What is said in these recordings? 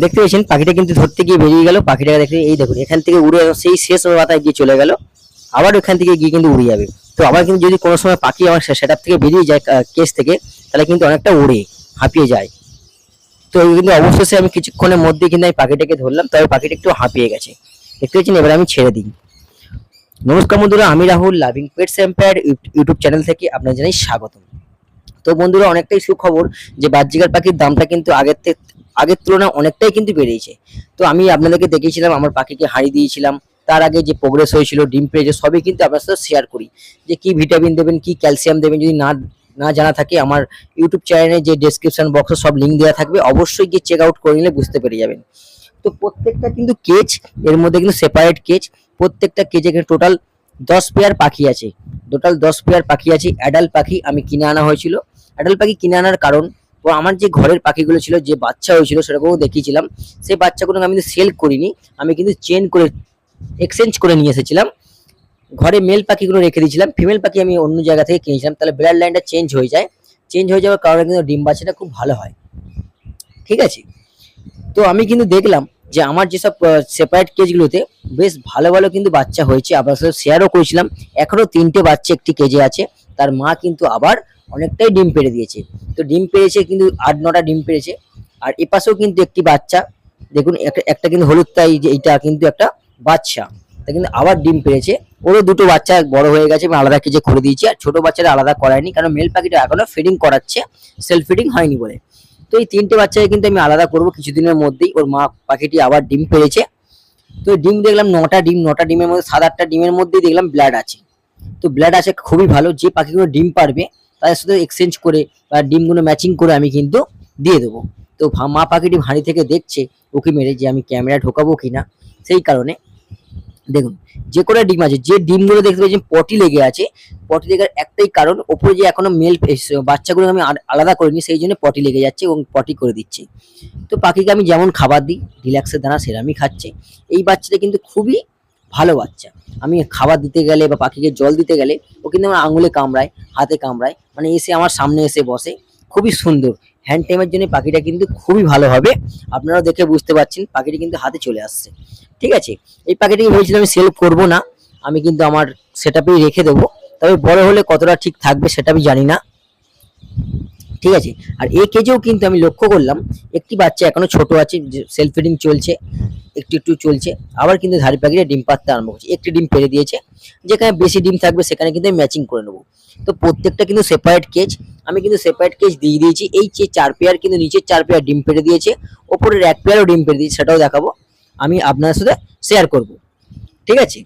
দেখতে পেয়েছেন, পাখিটা কিন্তু ধরতে গিয়ে বেরিয়ে গেল পাখিটা দেখতে এই দেখুন, এখান থেকে উড়ে সেই শেষ মাথায় গিয়ে চলে গেল, আবার ওখান থেকে গিয়ে কিন্তু উড়ে যাবে। তো আবার কিন্তু যদি কোনো সময় পাখি আমার সেট থেকে বেরিয়ে যায় কেস থেকে, তাহলে কিন্তু অনেকটা উড়ে, হাঁপিয়ে যায়। তো কিন্তু অবশেষে আমি কিছুক্ষণের মধ্যে কিন্তু আমি পাখিটাকে ধরলাম, তবে পাখিটা একটু হাঁপিয়ে গেছে। দেখতে পাচ্ছেন এবার আমি ছেড়ে দিই। নমস্কার বন্ধুরা, আমি Rahul loving pets empire YouTube channel থেকে আপনার জানাই স্বাগতম। তো বন্ধুরা, অনেকটাই সুখবর যে বাহ্যিকার পাখির দামটা কিন্তু আগের থেকে আগের তুলনায় অনেকটাই কিন্তু বেড়েছে তো আমি আপনাদেরকে দেখিয়েছিলাম, আমার পাখিকে হাঁড়ি দিয়েছিলাম। তার আগে যে প্রোগ্রেস হয়েছিল, ডিম পেয়েছে সবই কিন্তু আপনার সাথে শেয়ার করি। যে কি ভিটামিন দেবেন, কি ক্যালসিয়াম দেবেন, যদি না না জানা থাকে, আমার ইউটিউব চ্যানেলে যে ডেসক্রিপশন বক্সে সব লিঙ্ক দেওয়া থাকবে, অবশ্যই গিয়ে চেক আউট করে নিলে বুঝতে পেরে যাবেন। তো প্রত্যেকটা কিন্তু কেচ এর মধ্যে কিন্তু সেপারেট কেচ প্রত্যেকটা কেজে টোটাল দশ পেয়ার পাখি আছে। টোটাল দশ পেয়ার পাখি আছে। অ্যাডাল্ট পাখি আমি কিনে আনা হয়েছিল। অ্যাডাল্ট পাখি কিনে আনার কারণ ও আমার যে ঘরের পাখিগুলো ছিল, যে বাচ্চা হয়েছিল সেরকমও দেখিয়েছিলাম। সেই বাচ্চাগুলো আমি কিন্তু সেল করিনি, আমি কিন্তু চেন করে এক্সচেঞ্জ করে নিয়ে এসেছিলাম। ঘরে মেল পাখিগুলো রেখে দিয়েছিলাম ফিমেল পাখি আমি অন্য জায়গা থেকে কিনেছিলাম, তাহলে ব্লাড লাইনটা চেঞ্জ হয়ে যায়। চেঞ্জ হয়ে যাওয়ার কারণে কিন্তু ডিম বাচ্চাটা খুব ভালো হয়। ঠিক আছে? তো আমি কিন্তু দেখলাম যে আমার যেসব সেপারেট কেজগুলোতে বেশ ভালো ভালো কিন্তু বাচ্চা হয়েছে। আপনার সাথে শেয়ারও করেছিলাম। এখনও তিনটে বাচ্চা একটি কেজে আছে। তার মা কিন্তু আবার অনেকটাই ডিম পেড়ে দিয়েছে। তো ডিম পেড়েছে কিন্তু আট নটা ডিম পেড়েছে। আর এপাশেও কিন্তু একটি বাচ্চা। দেখুন, একটা- কিন্তু হলুদ তাই যে এইটা কিন্তু একটা বাচ্চা। তা কিন্তু আবার ডিম পেড়েছে। ওরও দুটো বাচ্চা বড় হয়ে গেছে আমি আলাদা কেজে করে দিয়েছি। আর ছোট বাচ্চাটা আলাদা করায়নি, কারণ মেল পাখিটা এখনও ফিডিং করাচ্ছে সেলফ ফিডিং হয়নি বলে। তো এই তিনটে বাচ্চাকে কিন্তু আমি আলাদা করব কিছুদিনের মধ্যেই। ওর মা পাখিটি আবার ডিম পেড়েছে। তো ডিম দেখলাম নটা ডিম, নটা ডিমের মধ্যে, সাত আটটা ডিমের মধ্যেই দেখলাম ব্লাড আছে। তো ব্লাড আছে খুবই ভালো, যে পাখিগুলো ডিম পারবে তাদের সাথে এক্সচেঞ্জ করে বা ডিমগুলো ম্যাচিং করে আমি কিন্তু দিয়ে দেবো। তো মা পাখিটি হাঁড়ি থেকে দেখছে, ওকে মেরে যে আমি ক্যামেরা ঢোকাবো কিনা, সেই কারণে দেখুন, যে কোনো ডিম আছে, যে ডিমগুলো দেখতে পাচ্ছেন পটি লেগে আছে, পটি লেগার একটাই কারণ, ওপরে যে এখনও মেল বাচ্চাগুলো আমি আলাদা করিনি, সেই জন্য পটি লেগে যাচ্ছে এবং পটি করে দিচ্ছে। তো পাখিকে আমি যেমন খাবার দিই রিল্যাক্সের দানা সেরামই খাচ্ছে। এই বাচ্চাটা কিন্তু খুবই ভালো বাচ্চা। আমি খাবার দিতে গেলে বা পাখিকে জল দিতে গেলে ও কিন্তু আমার আঙুলে কামড়ায়, হাতে কামড়ায় মানে এসে আমার সামনে এসে বসে। খুবই সুন্দর। হ্যান্ড টাইমের জন্য পাখিটা কিন্তু খুবই ভালো হবে। আপনারাও দেখে বুঝতে পারছেন, পাখিটি কিন্তু হাতে চলে আসছে। ঠিক আছে? এই পাখিটিকে ভেবেছিলাম আমি সেল করব না। আমি কিন্তু আমার সেট রেখে দেবো। তবে বড় হলে কতটা ঠিক থাকবে সেটা আমি জানি না। ঠিক আছে? আর এই কেজেও কিন্তু আমি লক্ষ্য করলাম, একটি বাচ্চা এখনও ছোট আছে সেলফ ফিডিং চলছে। একটু একটু চলছে। আবার কিন্তু ধারি পাখিটা ডিম পাততে আরম্ভ করছে। একটি ডিম পেরে দিয়েছে, যেখানে বেশি ডিম থাকবে সেখানে কিন্তু আমি ম্যাচিং করে নেব। তো প্রত্যেকটা কিন্তু সেপারেট কেজ আমি কিন্তু সেপারেট কেজ দিয়ে দিয়েছি। এই যে চার পেয়ার কিন্তু নিচের চার পেয়ার ডিম পেরে দিয়েছে, ওপরের এক পেয়ারও ডিম পেরে দিয়েছে, সেটাও দেখাবো। আমি আপনার সাথে শেয়ার করব। ঠিক আছে?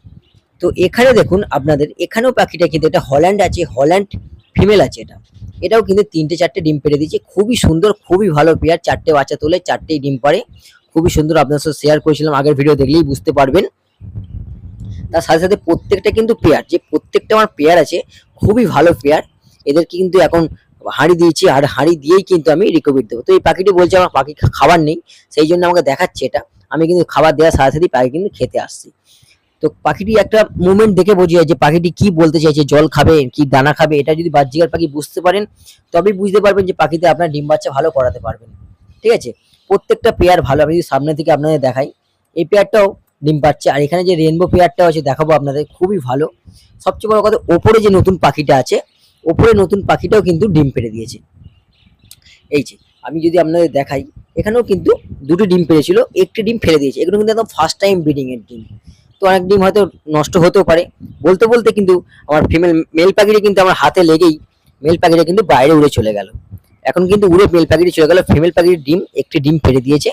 তো এখানে দেখুন আপনাদের, এখানেও পাখিটা কিন্তু এটা হল্যান্ড আছে হল্যান্ড ফিমেল আছে এটা। এটাও কিন্তু তিনটে চারটে ডিম পেড়ে দিয়েছে। খুবই সুন্দর, খুবই ভালো পেয়ার চারটে বাচ্চা তোলে, চারটেই ডিম পারে খুবই সুন্দর আপনার সাথে শেয়ার করেছিলাম, আগের ভিডিও দেখলেই বুঝতে পারবেন। তার সাথে সাথে প্রত্যেকটা কিন্তু পেয়ার যে প্রত্যেকটা আমার পেয়ার আছে, খুবই ভালো পেয়ার এদেরকে কিন্তু এখন হাঁড়ি দিয়েছি, আর হাঁড়ি দিয়েই কিন্তু আমি রিকভারি দেবো। তো এই পাখিটি বলছে আমার পাখি খাবার নেই, সেই জন্য আমাকে দেখাচ্ছে এটা। আমি কিন্তু খাবার দেওয়ার সাথে সাথেই পাখি কিন্তু খেতে আসছি। তো পাখিটি একটা মুভমেন্ট দেখে বোঝা যায় যে পাখিটি কি বলতে চাইছে, জল খাবে, কি দানা খাবে, এটা যদি বাহ্যিকার পাখি বুঝতে পারেন, তবেই বুঝতে পারবেন যে পাখিতে আপনার ডিম বাচ্চা ভালো করাতে পারবেন। ঠিক আছে? প্রত্যেকটা পেয়ার ভালো, আমি যদি সামনে থেকে আপনাদের দেখাই, এই পেয়ারটাও ডিম পাচ্ছে আর এখানে যে রেনবো পেয়ারটাও আছে, দেখাবো আপনাদের, খুবই ভালো। সবচেয়ে বড় কথা, ওপরে যে নতুন পাখিটা আছে, ওপরে নতুন পাখিটাও কিন্তু ডিম পেড়ে দিয়েছে। এই যে, আমি যদি আপনাদের দেখাই, এখানেও কিন্তু দুটো ডিম পেড়েছিল, একটি ডিম ফেলে দিয়েছে। এগুলো কিন্তু একদম ফার্স্ট টাইম ব্রিডিংয়ের ডিম। তো অনেক ডিম হয়তো নষ্ট হতেও পারে। বলতে বলতে কিন্তু আমার ফিমেল মেল পাখিটা কিন্তু আমার হাতে লেগেই মেল পাখিটা কিন্তু বাইরে উড়ে চলে গেল। এখন কিন্তু উড়ে মেল পাখিটি চলে গেল ফিমেল পাখির ডিম, একটি ডিম ফেলে দিয়েছে,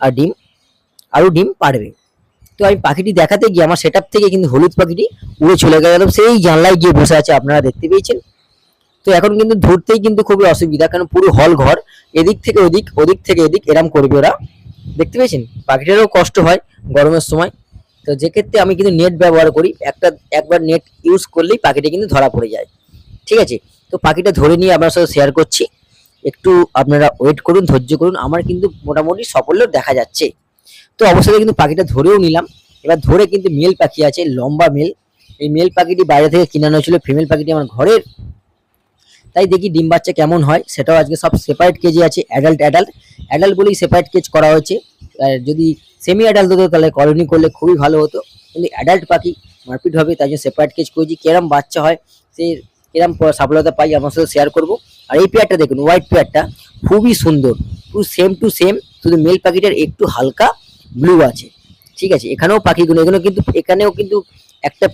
আর ডিম, আরও ডিম পারবে। তো আমি পাখিটি দেখাতে গিয়ে, আমার সেট থেকে কিন্তু হলুদ পাখিটি উড়ে চলে গেল সেই জানলায় গিয়ে বসে আছে, আপনারা দেখতে পেয়েছেন। তো এখন কিন্তু ধরতেই কিন্তু খুবই অসুবিধা, কারণ পুরো হল ঘর, এদিক থেকে ওদিক ওদিক থেকে এদিক, এরম করবে ওরা। দেখতে পেয়েছেন? পাখিটারও কষ্ট হয় গরমের সময়। তো যে ক্ষেত্রে আমি কিন্তু নেট ব্যবহার করি, একটা, একবার নেট ইউজ করলেই পাখিটা কিন্তু ধরা পড়ে যায়। ঠিক আছে? তো পাখিটা ধরে নিয়ে আপনার সাথে শেয়ার করছি। একটু আপনারা ওয়েট করুন, ধৈর্য করুন, আমার কিন্তু মোটামুটি সাফল্য দেখা যাচ্ছে। তো অবশ্যই কিন্তু পাখিটা ধরেও নিলাম। এবার ধরে কিন্তু মেল পাখি আছে, লম্বা মেল এই মেল পাখিটি বাইরে থেকে কিনে আনা হয়েছিল ফিমেল পাখিটি আমার ঘরের। তাই দেখি ডিম বাচ্চা কেমন হয়, সেটাও আজকে সব সেপারেট কেজি আছে অ্যাডাল্ট অ্যাডাল্ট অ্যাডাল্ট বলেই সেপারেট কেজ করা হয়েছে। যদি সেমি অ্যাডাল্ট হতো, তাহলে কলোনি করলে খুবই ভালো হতো। কিন্তু অ্যাডাল্ট পাখি মারপিট হবে, তাই জন্য সেপারেট কেজ করেছি। কিরম বাচ্চা হয়, সে কিরম সফলতা পাই আমার সাথে শেয়ার করব। আর এই পেয়ারটা দেখুন হোয়াইট পেয়ারটা খুবই সুন্দর। পুরো সেম টু সেম শুধু মেল পাখিটার একটু হালকা ব্লু আছে। ঠিক আছে, এখানেও পাখিগুলো এগুলো কিন্তু, এখানেও কিন্তু একটা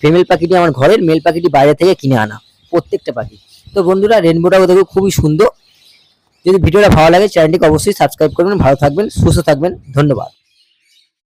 ফিমেল পাখিটি আমার ঘরের মেল পাখিটি বাইরে থেকে কিনে আনা, প্রত্যেকটা পাখি। তো বন্ধুরা রেনবোটাও দেখো, খুবই সুন্দর। যদি ভিডিওটা ভালো লাগে চ্যানেলটিকে অবশ্যই সাবস্ক্রাইব করবেন, ভালো থাকবেন, সুস্থ থাকবেন, ধন্যবাদ।